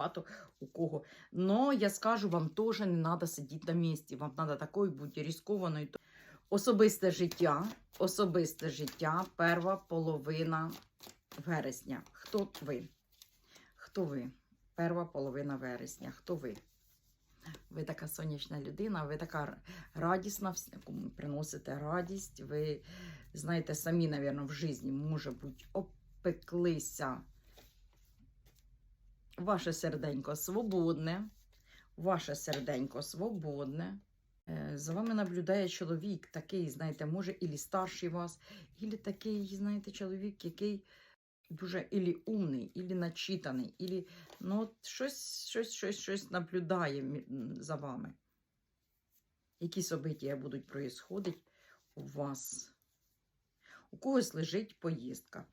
багато у кого. Но я скажу, вам теж не треба сидіти на місці. Вам треба такою бути різкованою. Особисте життя, особисте життя, перша половина вересня. Хто ви? Хто ви? Перша половина вересня. Хто ви? Ви така сонячна людина, ви така радісна, кому приносите радість. Ви знаєте, самі, мабуть, в житті, може бути, обпеклися. Ваше серденько свободне, ваше серденько свободне. Е, За вами наблюдає чоловік такий, знаєте, може, ілі старший вас, ілі такий, знаєте, чоловік, який дуже ілі умний, ілі начитаний, ілі ну, от щось, щось, щось, щось наблюдає за вами. Які события будуть происходити у вас. У когось лежить поїздка,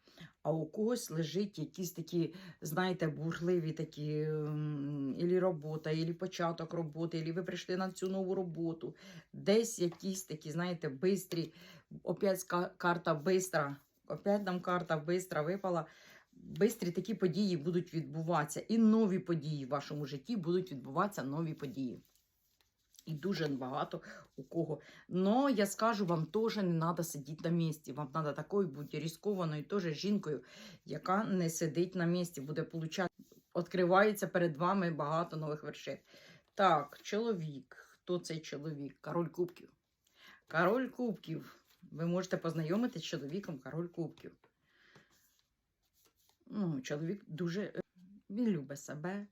а у когось лежить якісь такі, знаєте, бурхливі такі, ілі робота, ілі початок роботи, ілі ви прийшли на цю нову роботу. Десь якісь такі, знаєте, бистрі, опять карта бистра, опять нам карта бистра випала. Бистрі такі події будуть відбуватися. І нові події в вашому житті будуть відбуватися нові події. І дуже багато у кого. Но я скажу, вам теж не треба сидіти на місці. Вам треба такою бути різкованою теж жінкою, яка не сидить на місці, буде получати. Відкривається перед вами багато нових вершин. Так, чоловік. Хто цей чоловік? Король Кубків. Король Кубків. Ви можете познайомитися з чоловіком Король Кубків. Ну, чоловік дуже е, він любить себе,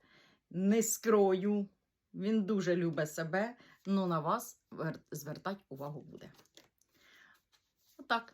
не скрою. Він дуже любить себе, але на вас вер- звертати увагу буде. Отак.